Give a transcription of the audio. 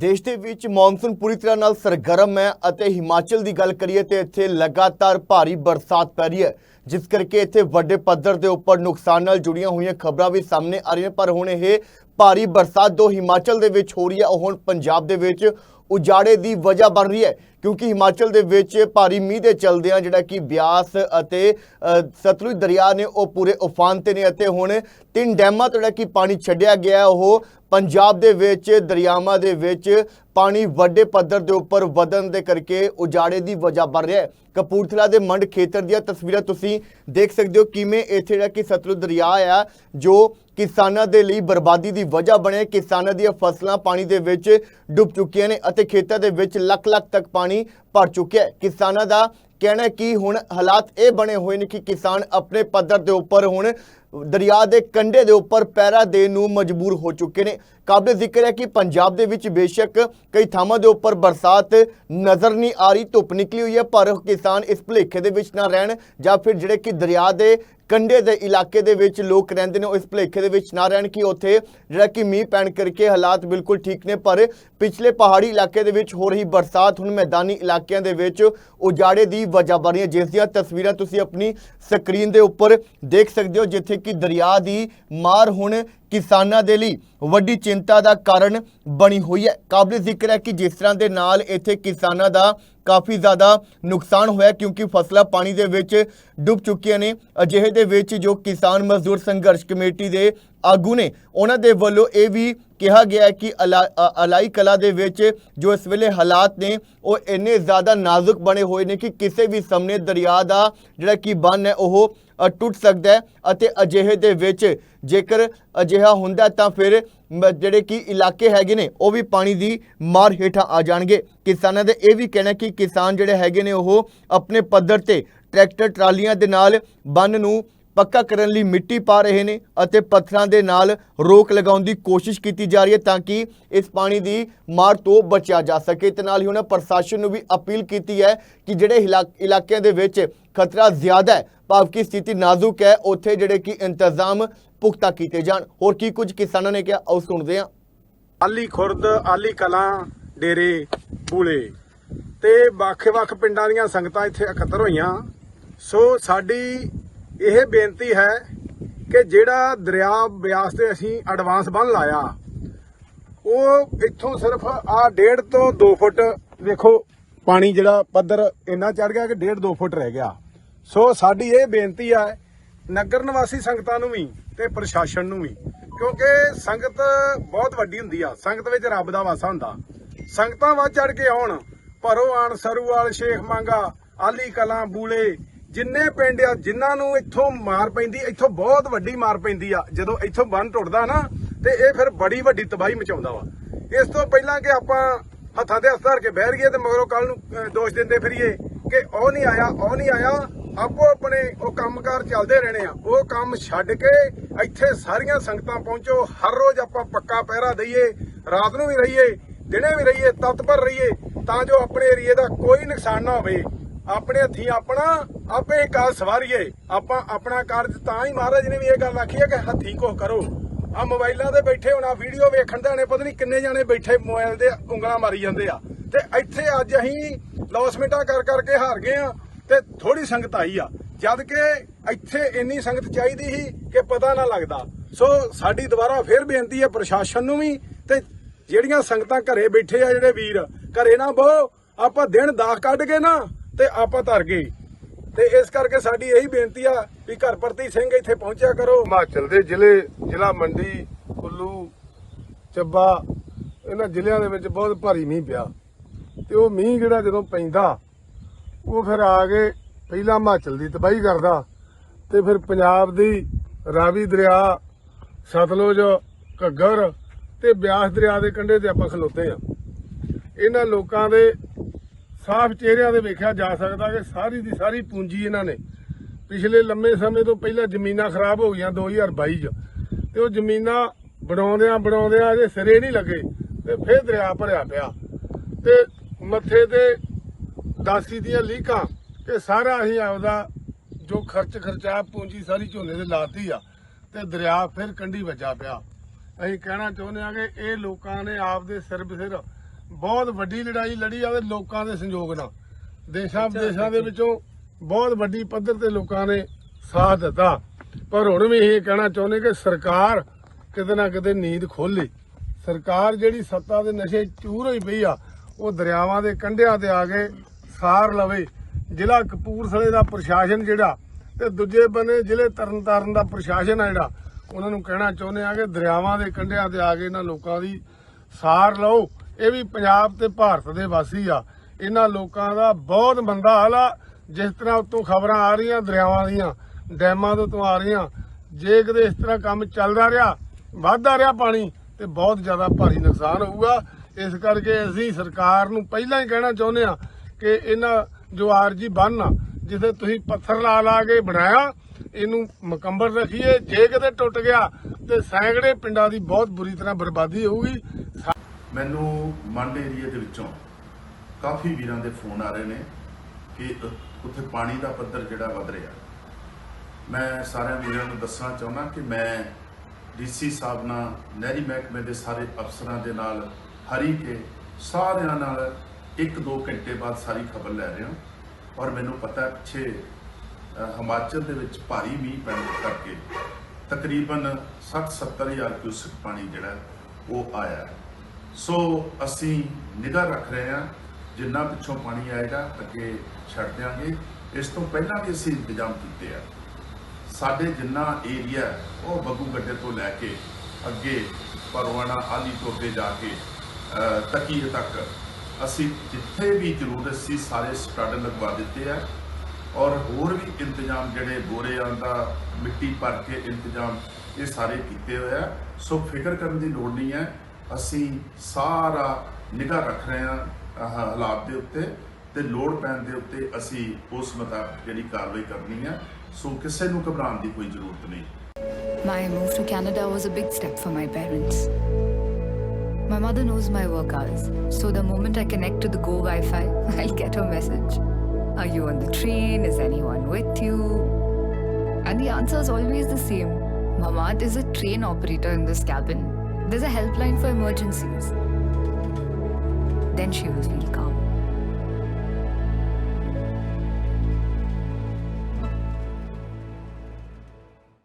ਦੇਸ਼ ਦੇ ਵਿੱਚ ਮੌਨਸੂਨ ਪੂਰੀ ਤਰ੍ਹਾਂ ਨਾਲ ਸਰਗਰਮ ਹੈ ਅਤੇ ਹਿਮਾਚਲ ਦੀ ਗੱਲ ਕਰੀਏ ਤੇ ਇੱਥੇ ਲਗਾਤਾਰ ਭਾਰੀ ਬਰਸਾਤ ਪੈ ਰਹੀ ਹੈ, ਜਿਸ ਕਰਕੇ ਇੱਥੇ ਵੱਡੇ ਪੱਧਰ ਦੇ ਉੱਪਰ ਨੁਕਸਾਨ ਨਾਲ ਜੁੜੀਆਂ ਹੋਈਆਂ ਖਬਰਾਂ ਵੀ ਸਾਹਮਣੇ ਆ ਰਹੀਆਂ ਪਰ ਹੁਣ ਇਹ ਭਾਰੀ ਬਰਸਾਤ ਜੋ ਹਿਮਾਚਲ ਦੇ ਵਿੱਚ ਹੋ ਰਹੀ ਹੈ, ਉਹ ਹੁਣ ਪੰਜਾਬ ਦੇ ਵਿੱਚ ਉਜਾੜੇ ਦੀ ਵਜ੍ਹਾ ਬਣ ਰਹੀ ਹੈ। ਕਿਉਂਕਿ ਹਿਮਾਚਲ ਦੇ ਵਿੱਚ ਭਾਰੀ ਮੀਂਹ ਦੇ ਚਲਦਿਆਂ ਜਿਹੜਾ ਕਿ ਬਿਆਸ ਅਤੇ ਸਤਲੁਜ ਦਰਿਆ ਨੇ ਉਹ ਪੂਰੇ ਉਫਾਨ ਤੇ ਨੇ ਅਤੇ ਹੁਣ ਤਿੰਨ ਡੈਮਾਂ ਤੋਂ ਜਿਹੜਾ ਕਿ ਪਾਣੀ ਛੱਡਿਆ ਗਿਆ ਉਹ ਪੰਜਾਬ ਦੇ ਵਿੱਚ, ਦਰਿਆਵਾਂ ਦੇ ਵਿੱਚ ਪਾਣੀ ਵੱਡੇ ਪੱਧਰ ਦੇ ਉੱਪਰ ਵਧਣ ਦੇ ਕਰਕੇ ਉਜਾੜੇ ਦੀ ਵਜ੍ਹਾ ਬਣ ਰਿਹਾ ਹੈ। ਕਪੂਰਥਲਾ ਦੇ ਮੰਡ ਖੇਤਰ ਦੀਆਂ ਤਸਵੀਰਾਂ ਤੁਸੀਂ ਦੇਖ ਸਕਦੇ ਹੋ ਕਿਵੇਂ ਇੱਥੇ ਜਿਹੜਾ ਕਿ ਸਤਲੁਜ ਦਰਿਆ ਆ, ਜੋ ਕਿਸਾਨਾਂ ਦੇ ਲਈ ਬਰਬਾਦੀ ਦੀ ਵਜ੍ਹਾ ਬਣੇ ਕਿਸਾਨਾਂ ਦੀਆਂ ਫਸਲਾਂ ਪਾਣੀ ਦੇ ਵਿੱਚ ਡੁੱਬ ਚੁੱਕੀਆਂ ਨੇ ਅਤੇ ਖੇਤਾਂ ਦੇ ਵਿੱਚ ਲੱਖ ਲੱਖ ਤੱਕ ਪਾਣੀ ਭਰ ਚੁੱਕਿਆ ਹੈ। ਕਿਸਾਨਾਂ ਦਾ ਕਹਿਣਾ ਕਿ ਹੁਣ ਹਾਲਾਤ ਇਹ ਬਣੇ ਹੋਏ ਨੇ ਕਿ ਕਿਸਾਨ ਆਪਣੇ ਪੱਧਰ ਦੇ ਉੱਪਰ ਹੁਣ ਦਰਿਆ ਦੇ ਕੰਢੇ ਦੇ ਉੱਪਰ ਪੈਰਾ ਦੇਣ ਨੂੰ ਮਜਬੂਰ ਹੋ ਚੁੱਕੇ ਨੇ। ਕਾਬਲੇ ਜ਼ਿਕਰ ਹੈ ਕਿ ਪੰਜਾਬ ਦੇ ਵਿੱਚ ਬੇਸ਼ੱਕ ਕਈ ਥਾਵਾਂ ਦੇ ਉੱਪਰ ਬਰਸਾਤ ਨਜ਼ਰ ਨਹੀਂ ਆ ਰਹੀ, ਧੁੱਪ ਨਿਕਲੀ ਹੋਈ ਹੈ, ਪਰ ਕਿਸਾਨ ਇਸ ਭੁਲੇਖੇ ਦੇ ਵਿੱਚ ਨਾ ਰਹਿਣ ਜਾਂ ਫਿਰ ਜਿਹੜੇ ਕਿ ਦਰਿਆ ਦੇ ਕੰਢੇ ਦੇ ਇਲਾਕੇ ਦੇ ਵਿੱਚ ਲੋਕ ਰਹਿੰਦੇ ਨੇ, ਉਹ ਇਸ ਭੁਲੇਖੇ ਦੇ ਵਿੱਚ ਨਾ ਰਹਿਣ ਕਿ ਉੱਥੇ ਜਿਹੜਾ ਕਿ ਮੀਂਹ ਪੈਣ ਕਰਕੇ ਹਾਲਾਤ ਬਿਲਕੁਲ ਠੀਕ ਨੇ, ਪਰ ਪਿਛਲੇ ਪਹਾੜੀ ਇਲਾਕੇ ਦੇ ਵਿੱਚ ਹੋ ਰਹੀ ਬਰਸਾਤ ਹੁਣ ਮੈਦਾਨੀ ਇਲਾਕਿਆਂ ਦੇ ਵਿੱਚ ਉਜਾੜੇ ਦੀ ਵਜ੍ਹਾ ਬਣ ਰਹੀ ਹੈ। ਜਿਸ ਦੀਆਂ ਤਸਵੀਰਾਂ ਤੁਸੀਂ ਆਪਣੀ ਸਕਰੀਨ ਦੇ ਉੱਪਰ ਦੇਖ ਸਕਦੇ ਹੋ, ਜਿੱਥੇ ਕਿ ਦਰਿਆ ਦੀ ਮਾਰ ਹੁਣ ਕਿਸਾਨਾਂ ਦੇ ਲਈ ਵੱਡੀ ਚਿੰਤਾ ਦਾ ਕਾਰਨ ਬਣੀ ਹੋਈ ਹੈ। ਕਾਬਲੇ ਜ਼ਿਕਰ ਹੈ ਕਿ ਜਿਸ ਤਰ੍ਹਾਂ ਦੇ ਨਾਲ ਇੱਥੇ ਕਿਸਾਨਾਂ ਦਾ ਕਾਫੀ ਜ਼ਿਆਦਾ ਨੁਕਸਾਨ ਹੋਇਆ ਕਿਉਂਕਿ ਫਸਲਾਂ ਪਾਣੀ ਦੇ ਵਿੱਚ ਡੁੱਬ ਚੁੱਕੀਆਂ ਨੇ। ਅਜਿਹੇ ਦੇ ਵਿੱਚ ਜੋ ਕਿਸਾਨ ਮਜ਼ਦੂਰ ਸੰਘਰਸ਼ ਕਮੇਟੀ ਦੇ ਆਗੂ ਨੇ, ਉਹਨਾਂ ਦੇ ਵੱਲੋਂ ਇਹ ਵੀ ਕਿਹਾ ਗਿਆ ਹੈ ਕਿ ਅਲਾ- ਅਲਾਈ ਕਲਾ ਦੇ ਵਿੱਚ ਜੋ ਇਸ ਵੇਲੇ ਹਾਲਾਤ ਨੇ, ਉਹ ਇੰਨੇ ਜ਼ਿਆਦਾ ਨਾਜ਼ੁਕ ਬਣੇ ਹੋਏ ਨੇ ਕਿ ਕਿਸੇ ਵੀ ਸਮੇਂ ਦਰਿਆ ਦਾ ਜਿਹੜਾ ਕਿ ਬੰਨ ਹੈ, ਉਹ ਟੁੱਟ ਸਕਦਾ ਹੈ ਅਤੇ ਅਜਿਹੇ ਦੇ ਵਿੱਚ ਜੇਕਰ ਅਜਿਹਾ ਹੁੰਦਾ ਤਾਂ ਫਿਰ ਜਿਹੜੇ ਕਿ ਇਲਾਕੇ ਹੈਗੇ ਨੇ, ਉਹ ਵੀ ਪਾਣੀ ਦੀ ਮਾਰ ਹੇਠਾਂ ਆ ਜਾਣਗੇ। ਕਿਸਾਨਾਂ ਦਾ ਇਹ ਵੀ ਕਹਿਣਾ ਕਿ ਕਿਸਾਨ ਜਿਹੜੇ ਹੈਗੇ ਨੇ, ਉਹ ਆਪਣੇ ਪੱਧਰ ਤੇ ਟਰੈਕਟਰ, ਟਰਾਲੀਆਂ ਦੇ ਨਾਲ ਬੰਨ ਨੂੰ ਪੱਕਾ ਕਰਨ ਲਈ ਮਿੱਟੀ ਪਾ ਰਹੇ ਨੇ ਅਤੇ ਪੱਥਰਾਂ ਦੇ ਨਾਲ ਰੋਕ ਲਗਾਉਣ ਦੀ ਕੋਸ਼ਿਸ਼ ਕੀਤੀ ਜਾ ਰਹੀ ਹੈ ਤਾਂ ਕਿ ਇਸ ਪਾਣੀ ਦੀ ਮਾਰ ਤੋਂ ਬਚਿਆ ਜਾ ਸਕੇ। ਤੇ ਨਾਲ ਹੀ ਉਹਨਾਂ ਪ੍ਰਸ਼ਾਸਨ ਨੂੰ ਵੀ ਅਪੀਲ ਕੀਤੀ ਹੈ ਕਿ ਜਿਹੜੇ ਇਲਾ- ਇਲਾਕਿਆਂ ਦੇ ਵਿੱਚ ਖਤਰਾ ਜ਼ਿਆਦਾ ਹੈ ਭਾਵ ਕਿ ਸਥਿਤੀ ਨਾਜ਼ੁਕ ਹੈ, ਉੱਥੇ ਜਿਹੜੇ ਕਿ ਇੰਤਜ਼ਾਮ ਪੁਖਤਾ ਕੀਤੇ ਜਾਣ। ਹੋਰ ਕੀ ਕੁਝ ਕਿਸਾਨਾਂ ਨੇ ਕਿਹਾ? ਆਓ ਸੁਣਦੇ ਹਾਂ। ਆਲੀ ਖੁਰਦ, ਆਲੀ ਕਲਾਂ, ਡੇਰੇ, ਬੂਲੇ ਤੇ ਵੱਖ-ਵੱਖ ਪਿੰਡਾਂ ਦੀਆਂ ਸੰਗਤਾਂ ਇੱਥੇ ਇਕੱਤਰ ਹੋਈਆਂ। ਸੋ ਸਾਡੀ ਇਹ ਬੇਨਤੀ ਹੈ ਕਿ ਜਿਹੜਾ ਦਰਿਆ ਬਿਆਸ ਤੇ ਅਸੀਂ ਐਡਵਾਂਸ ਬੰਨ ਲਾਇਆ, ਉਹ ਇੱਥੋਂ ਸਿਰਫ ਆ 1.5 ਤੋਂ 2 ਫੁੱਟ ਵੇਖੋ ਪਾਣੀ ਜਿਹੜਾ ਪੱਧਰ ਇੰਨਾ ਚੜ ਗਿਆ ਕਿ 1.5 2 ਫੁੱਟ ਰਹਿ ਗਿਆ। ਸੋ ਸਾਡੀ ਇਹ ਬੇਨਤੀ ਹੈ, ਨਗਰ ਨਿਵਾਸੀ ਸੰਗਤਾਂ ਨੂੰ ਵੀ ਤੇ ਪ੍ਰਸ਼ਾਸਨ ਨੂੰ ਵੀ, ਕਿਉਂਕਿ ਸੰਗਤ ਬਹੁਤ ਵੱਡੀ ਹੁੰਦੀ ਆ, ਸੰਗਤ ਵਿੱਚ ਰੱਬ ਦਾ ਵਾਸਾ ਹੁੰਦਾ। ਸੰਗਤਾਂ ਵੱਧ ਚੜ ਕੇ ਆਉਣ, ਭਰੋ ਆਣ ਸਰੂਵਾਲ ਸ਼ੇਖ ਮੰਗਾ, ਆਲੀ ਕਲਾਂ, ਬੂਲੇ ਜਿੰਨੇ ਪਿੰਡ ਆ, ਜਿਨ੍ਹਾਂ ਨੂੰ ਇੱਥੋਂ ਮਾਰ ਪੈਂਦੀ, ਇੱਥੋਂ ਬਹੁਤ ਵੱਡੀ ਮਾਰ ਪੈਂਦੀ ਆ, ਜਦੋਂ ਇੱਥੋਂ ਬੰਨ ਟੁੱਟਦਾ ਨਾ, ਤੇ ਇਹ ਫਿਰ ਬੜੀ ਵੱਡੀ ਤਬਾਹੀ ਮਚਾਉਂਦਾ ਵਾ। ਇਸ ਤੋਂ ਪਹਿਲਾਂ ਕਿ ਆਪਾਂ ਹੱਥਾਂ ਦੇ ਹੱਥ ਧਰ ਕੇ ਬਹਿ ਰਹੀਏ ਤੇ ਮਗਰੋਂ ਕੱਲ ਨੂੰ ਦੋਸ਼ ਦਿੰਦੇ ਫਿਰੀਏ ਕਿ ਉਹ ਨਹੀਂ ਆਇਆ, ਉਹ ਨਹੀਂ ਆਇਆ, ਆਪੋ ਆਪਣੇ ਉਹ ਕੰਮਕਾਰ ਚੱਲਦੇ ਰਹਿਣੇ ਆ। ਉਹ ਕੰਮ ਛੱਡ ਕੇ ਇੱਥੇ ਸਾਰੀਆਂ ਸੰਗਤਾਂ ਪਹੁੰਚੋ, ਹਰ ਰੋਜ਼ ਆਪਾਂ ਪੱਕਾ ਪਹਿਰਾ ਦਈਏ, ਰਾਤ ਨੂੰ ਵੀ ਰਹੀਏ, ਦਿਨੇ ਵੀ ਰਹੀਏ, ਤਤਪਰ ਰਹੀਏ, ਤਾਂ ਜੋ ਆਪਣੇ ਏਰੀਏ ਦਾ ਕੋਈ ਨੁਕਸਾਨ ਨਾ ਹੋਵੇ। ਆਪਣੇ ਹੱਥੀ ਆਪਣਾ, ਆਪੇ ਕਾਜ ਸਵਾਰੀਏ। ਆਪਾਂ ਆਪਣਾ ਕਾਰਜ ਤਾਂ ਹੀ ਮਹਾਰਾਜ ਨੇ ਵੀ ਇਹ ਗੱਲ ਆਖੀ ਹੈ ਕਿ ਹੱਥੀਂ ਕੋ ਕਰੋ। ਆ ਮੋਬਾਈਲਾਂ ਤੇ ਬੈਠੇ ਹੋਣਾ, ਵੀਡੀਓ ਵੇਖਣ ਦਾ ਨੇ ਪਤਾ ਨਹੀਂ ਕਿੰਨੇ ਜਾਣੇ ਬੈਠੇ ਮੋਬਾਈਲ ਦੇ ਉਂਗਲਾਂ ਮਾਰੀ ਜਾਂਦੇ ਆ। ਤੇ ਇੱਥੇ ਅੱਜ ਅਸੀਂ ਲੌਸਮੈਂਟਾਂ ਕਰ ਕਰਕੇ ਹਾਰ ਗਏ ਆ ਤੇ ਥੋੜੀ ਸੰਗਤ ਆਈ ਆ। ਜਦ ਕਿ ਇੱਥੇ ਇੰਨੀ ਸੰਗਤ ਚਾਹੀਦੀ ਸੀ ਕਿ ਪਤਾ ਨਾ ਲੱਗਦਾ। ਸੋ ਸਾਡੀ ਦੁਬਾਰਾ ਫੇਰ ਬੇਨਤੀ ਹੈ ਪ੍ਰਸ਼ਾਸਨ ਨੂੰ ਵੀ ਤੇ ਜਿਹੜੀਆਂ ਸੰਗਤਾਂ ਘਰੇ ਬੈਠੇ ਆ, ਜਿਹੜੇ ਵੀਰ, ਘਰੇ ਨਾ ਬਹੁ। ਆਪਾਂ ਦਿਨ ਦਾਖ ਕੱਢ ਕੇ ਨਾ ਤੇ ਆਪਾਂ ਧਰ ਗਏ। ਤੇ ਇਸ ਕਰਕੇ ਸਾਡੀ ਇਹੀ ਬੇਨਤੀ ਆ ਵੀ ਘਰ ਪ੍ਰਤੀ ਸਿੰਘ ਇੱਥੇ ਪਹੁੰਚਿਆ ਕਰੋ। ਹਿਮਾਚਲ ਦੇ ਜ਼ਿਲ੍ਹੇ, ਜ਼ਿਲ੍ਹਾ ਮੰਡੀ, ਕੁੱਲੂ, ਚੱਬਾ, ਇਹਨਾਂ ਜ਼ਿਲ੍ਹਿਆਂ ਦੇ ਵਿੱਚ ਬਹੁਤ ਭਾਰੀ ਮੀਂਹ ਪਿਆ। ਤੇ ਉਹ ਮੀਂਹ ਜਿਹੜਾ ਜਦੋਂ ਪੈਂਦਾ, ਉਹ ਫਿਰ ਆ ਕੇ ਪਹਿਲਾਂ ਹਿਮਾਚਲ ਦੀ ਤਬਾਹੀ ਕਰਦਾ। ਤੇ ਫਿਰ ਪੰਜਾਬ ਦੀ ਰਾਵੀ ਦਰਿਆ, ਸਤਲੁਜ, ਘੱਗਰ ਤੇ ਬਿਆਸ ਦਰਿਆ ਦੇ ਕੰਢੇ ਤੇ ਆਪਾਂ ਖਲੋਤੇ ਆ। ਇਹਨਾਂ ਲੋਕਾਂ ਦੇ ਸਾਫ਼ ਚਿਹਰਿਆਂ ਦੇ ਵੇਖਿਆ ਜਾ ਸਕਦਾ ਕਿ ਸਾਰੀ ਦੀ ਸਾਰੀ ਪੂੰਜੀ ਇਹਨਾਂ ਨੇ। ਪਿਛਲੇ ਲੰਮੇ ਸਮੇਂ ਤੋਂ ਪਹਿਲਾਂ ਜ਼ਮੀਨਾਂ ਖਰਾਬ ਹੋ ਗਈਆਂ 2022 ਚ। ਤੇ ਉਹ ਜ਼ਮੀਨਾਂ ਬਣਾਉਂਦਿਆਂ ਬਣਾਉਂਦਿਆਂ ਅਜੇ ਸਿਰੇ ਨਹੀਂ ਲੱਗੇ ਤੇ ਫਿਰ ਦਰਿਆ ਭਰਿਆ ਪਿਆ। ਤੇ ਮੱਥੇ ਤੇ ਦਾਸੀ ਦੀਆਂ ਲੀਕਾਂ ਕਿ ਸਾਰਾ ਅਸੀਂ ਆਪਦਾ ਜੋ ਖਰਚ ਖਰਚਾ ਪੂੰਜੀ ਸਾਰੀ ਝੋਨੇ ਦੇ ਲਾਤੀ ਆ ਤੇ ਦਰਿਆ ਫਿਰ ਕੰਢੀ ਵੱਜਾ ਪਿਆ। ਅਸੀਂ ਕਹਿਣਾ ਚਾਹੁੰਦੇ ਆ ਕਿ ਇਹ ਲੋਕਾਂ ਨੇ ਆਪਦੇ ਸਿਰ ਬਸਿਰ ਬਹੁਤ ਵੱਡੀ ਲੜਾਈ ਲੜੀ ਆ ਤੇ ਲੋਕਾਂ ਦੇ ਸੰਯੋਗ ਨਾਲ। ਦੇਸ਼ਾਂ ਵਿਦੇਸ਼ਾਂ ਦੇ ਵਿੱਚੋਂ ਬਹੁਤ ਵੱਡੀ ਪੱਧਰ ਤੇ ਲੋਕਾਂ ਨੇ ਸਾਥ ਦਿੱਤਾ। ਪਰ ਹੁਣ ਵੀ ਇਹ ਕਹਿਣਾ ਚਾਹੁੰਦੇ ਕਿ ਸਰਕਾਰ ਕਿਤੇ ਨਾ ਕਿਤੇ ਨੀਂਦ ਖੋਲੇ ਸਰਕਾਰ ਜਿਹੜੀ ਸੱਤਾ ਦੇ ਨਸ਼ੇ ਚੂਰ ਹੋਈ ਪਈ ਆ ਉਹ ਦਰਿਆਵਾਂ ਦੇ ਕੰਢਿਆਂ ਤੇ ਆ ਕੇ ਸਾਰ ਲਵੇ। ਜ਼ਿਲ੍ਹਾ ਕਪੂਰਥਲੇ ਦਾ ਪ੍ਰਸ਼ਾਸਨ ਜਿਹੜਾ ਤੇ ਦੂਜੇ ਬੰਨੇ ਜ਼ਿਲ੍ਹੇ ਤਰਨਤਾਰਨ ਦਾ ਪ੍ਰਸ਼ਾਸਨ ਆ ਜਿਹੜਾ ਉਹਨਾਂ ਨੂੰ ਕਹਿਣਾ ਚਾਹੁੰਦੇ ਆ ਕਿ ਦਰਿਆਵਾਂ ਦੇ ਕੰਢਿਆਂ ਤੇ ਆ ਕੇ ਇਹਨਾਂ ਲੋਕਾਂ ਦੀ ਸਾਰ ਲਓ। ਇਹ ਵੀ ਪੰਜਾਬ ਤੇ ਭਾਰਤ ਦੇ ਵਾਸੀ ਆ। ਇਹਨਾਂ ਲੋਕਾਂ ਦਾ ਬਹੁਤ ਮੰਦਾ ਹਾਲ ਆ। ਜਿਸ ਤਰ੍ਹਾਂ ਉਤੋਂ ਖਬਰਾਂ ਆ ਰਹੀਆਂ, ਦਰਿਆਵਾਂ ਦੀਆਂ, ਡੈਮਾਂ ਤੋਂ ਤੋਂ ਆ ਰਹੀਆਂ, ਜੇ ਕਿਤੇ ਇਸ ਤਰ੍ਹਾਂ ਕੰਮ ਚੱਲਦਾ ਰਿਹਾ, ਵੱਧਦਾ ਰਿਹਾ ਪਾਣੀ, ਤੇ ਬਹੁਤ ਜ਼ਿਆਦਾ ਭਾਰੀ ਨੁਕਸਾਨ ਹੋਊਗਾ। ਇਸ ਕਰਕੇ ਅਸੀਂ ਸਰਕਾਰ ਨੂੰ ਪਹਿਲਾਂ ਹੀ ਕਹਿਣਾ ਚਾਹੁੰਦੇ ਆ ਕਿ ਇਹਨਾਂ ਜੋ ਆਰਜੀ ਬੰਨ ਆ, ਜਿੱਥੇ ਤੁਸੀਂ ਪੱਥਰ ਲਾ ਲਾ ਕੇ ਬਣਾਇਆ, ਇਹਨੂੰ ਮੁਕੰਮਲ ਰੱਖੀਏ। ਜੇ ਕਿਤੇ ਟੁੱਟ ਗਿਆ, ਤੇ ਸੈਂਕੜੇ ਪਿੰਡਾਂ ਦੀ ਬਹੁਤ ਬੁਰੀ ਤਰ੍ਹਾਂ ਬਰਬਾਦੀ ਹੋਊਗੀ। ਮੈਨੂੰ ਮੰਡ ਏਰੀਆ ਦੇ ਵਿੱਚੋਂ ਕਾਫੀ ਵੀਰਾਂ ਦੇ ਫੋਨ ਆ ਰਹੇ ਨੇ ਕਿ ਉੱਥੇ ਪਾਣੀ ਦਾ ਪੱਧਰ ਜਿਹੜਾ ਵੱਧ ਰਿਹਾ। ਮੈਂ ਸਾਰਿਆਂ ਵੀਰਾਂ ਨੂੰ ਦੱਸਣਾ ਚਾਹੁੰਦਾ ਕਿ ਮੈਂ ਡੀਸੀ ਸਾਹਿਬ ਨਾਲ, ਨਹਿਰੀ ਮਹਿਕਮੇ ਦੇ ਸਾਰੇ ਅਫਸਰਾਂ ਦੇ ਨਾਲ, ਹਰੀ ਕੇ ਸਾਰਿਆਂ ਨਾਲ 1-2 ਘੰਟੇ ਬਾਅਦ ਸਾਰੀ ਖਬਰ ਲੈ ਰਿਹਾ ਔਰ ਮੈਨੂੰ ਪਤਾ ਪਿੱਛੇ ਹਿਮਾਚਲ ਦੇ ਵਿੱਚ ਭਾਰੀ ਮੀਂਹ ਪੈਣ ਕਰਕੇ ਤਕਰੀਬਨ 60-70 ਹਜ਼ਾਰ ਕਿਊਸਕ ਪਾਣੀ ਜਿਹੜਾ ਉਹ ਆਇਆ ਹੈ। ਸੋ ਅਸੀਂ ਨਿਗਾਹ ਰੱਖ ਰਹੇ ਹਾਂ ਜਿੰਨਾ ਪਿੱਛੋਂ ਪਾਣੀ ਆਏਗਾ ਅੱਗੇ ਛੱਡ ਦਿਆਂਗੇ। ਇਸ ਤੋਂ ਪਹਿਲਾਂ ਵੀ ਅਸੀਂ ਇੰਤਜ਼ਾਮ ਕੀਤੇ ਆ। ਸਾਡੇ ਜਿੰਨਾ ਏਰੀਆ ਉਹ ਬੱਗੂ ਗੱਡੇ ਤੋਂ ਲੈ ਕੇ ਅੱਗੇ ਪਰਵਾਣਾ ਆਲੀ ਤੋਂ ਅੱਗੇ ਜਾ ਕੇ ਅਹ, ਤਕੀਏ ਤੱਕ ਅਸੀਂ ਜਿੱਥੇ ਵੀ ਜ਼ਰੂਰਤ ਸੀ ਸਾਰੇ ਸਟੱਡ ਲਗਵਾ ਦਿੱਤੇ ਆ। ਔਰ ਹੋਰ ਵੀ ਇੰਤਜ਼ਾਮ ਜਿਹੜੇ ਬੋਰਿਆਂ ਦਾ ਮਿੱਟੀ ਭਰ ਕੇ ਇੰਤਜ਼ਾਮ ਇਹ ਸਾਰੇ ਕੀਤੇ ਹੋਏ ਆ। ਸੋ ਫਿਕਰ ਕਰਨ ਦੀ ਲੋੜ ਨਹੀਂ ਹੈ ਅਸੀਂ ਸਾਰਾ ਨਿਗਾਹ ਰੱਖ ਰਹੇ ਹਾਂ ਆਹ ਹਾਲਾਤ ਦੇ ਉੱਤੇ ਤੇ ਲੋੜ ਪੈਣ ਦੇ ਉੱਤੇ ਅਸੀਂ ਉਸ ਮੁਤਾਬਕ ਜਿਹੜੀ ਕਾਰਵਾਈ ਕਰਨੀ ਹੈ ਸੋ ਕਿਸੇ ਨੂੰ ਘਬਰਾਉਣ ਦੀ ਕੋਈ ਜ਼ਰੂਰਤ ਨਹੀਂ My move to Canada was a big step for my parents. My mother knows my work hours, so the moment I connect to the Go Wi Fi, I'll get a message. Are you on the train? Is anyone with you? And the answer is always the same Mamad is a train operator in this cabin. There's a helpline for emergencies. Then she will feel calm.